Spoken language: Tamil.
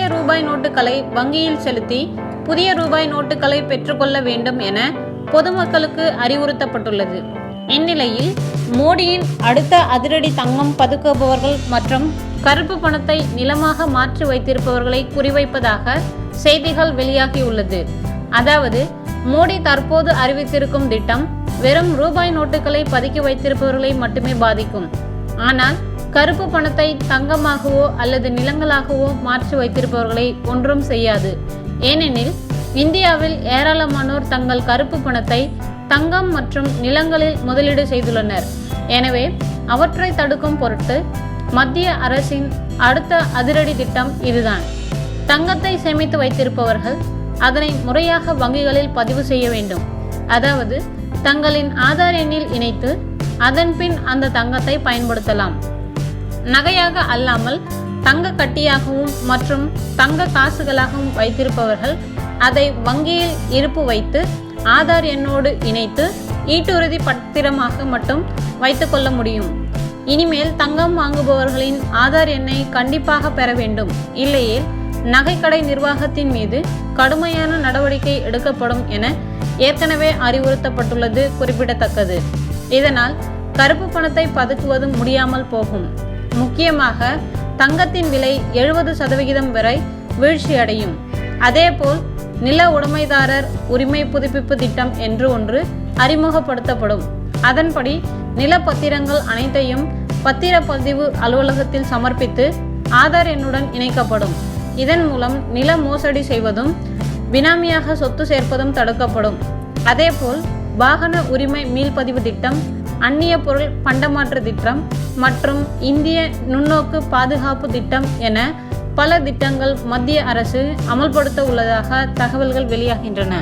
பழைய ரூபாய் நோட்டுகளை வங்கியில் செலுத்தி புதிய ரூபாய் நோட்டுகளை பெற்றுக்கொள்ள வேண்டும் என பொதுமக்களுக்கு அறிவுறுத்தப்பட்டுள்ளது. இந்நிலையில் மோடியின் அடுத்த அதிரடி தங்கம் பதுக்குபவர்கள் மற்றும் கருப்பு பணத்தை நிலமாக மாற்றி வைத்திருப்பவர்களை குறிவைப்பதாக செய்திகள் வெளியாகியுள்ளது. அதாவது மோடி தற்போது அறிவித்திருக்கும் திட்டம் வெறும் ரூபாய் நோட்டுகளை பதுக்கி வைத்திருப்பவர்களை மட்டுமே பாதிக்கும். ஆனால் கருப்பு பணத்தை தங்கமாகவோ அல்லது நிலங்களாகவோ மாற்றி வைத்திருப்பவர்களை ஒன்றும் செய்யாது. ஏனெனில் இந்தியாவில் ஏராளமானோர் தங்கள் கருப்பு பணத்தை தங்கம் மற்றும் நிலங்களில் முதலீடு செய்துள்ளனர். எனவே அவற்றை தடுக்கும் பொருட்டு மத்திய அரசின் அடுத்த அதிரடி திட்டம் இதுதான். தங்கத்தை சேமித்து வைத்திருப்பவர்கள் அதனை முறையாக வங்கிகளில் பதிவு செய்ய வேண்டும். அதாவது தங்களின் ஆதார் எண்ணில் இணைத்து அதன் பின் அந்த தங்கத்தை பயன்படுத்தலாம். நகையாக அல்லாமல் தங்க கட்டியாகவும் மற்றும் தங்க காசுகளாகவும் வைத்திருப்பவர்கள் அதை வங்கியில் இருப்பு வைத்து ஆதார் எண்ணோடு இணைத்து ஈட்டுறுதி பத்திரமாக மட்டும் வைத்துக்கொள்ள முடியும். இனிமேல் தங்கம் வாங்குபவர்களின் ஆதார் எண்ணை கண்டிப்பாக பெற வேண்டும். இல்லையே நகைக்கடை நிர்வாகத்தின் மீது கடுமையான நடவடிக்கை எடுக்கப்படும் என ஏற்கனவே அறிவுறுத்தப்பட்டுள்ளது குறிப்பிடத்தக்கது. இதனால் கருப்பு பணத்தை பதுக்குவது முடியாமல் போகும். முக்கியமாக தங்கத்தின் விலை எழுபது சதவிகிதம் வரை வீழ்ச்சியடையும் அதேபோல் நில உடைமைதாரர் உரிமை புதுப்பிப்பு திட்டம் என்று ஒன்று அறிமுகப்படுத்தப்படும். அதன்படி நிலப்பத்திரங்கள் அனைத்தையும் பத்திரப்பதிவு அலுவலகத்தில் சமர்ப்பித்து ஆதார் எண்ணுடன் இணைக்கப்படும். இதன் மூலம் நில மோசடி செய்வதும் பினாமியாக சொத்து சேர்ப்பதும் தடுக்கப்படும். அதேபோல் வாகன உரிமை மீள்பதிவு திட்டம் அந்நிய பொருள் பண்டமாற்று திட்டம் மற்றும் இந்திய நுண்ணோக்கு பாதுகாப்பு திட்டம் என பல திட்டங்கள் மத்திய அரசு அமல்படுத்த உள்ளதாக தகவல்கள் வெளியாகின்றன.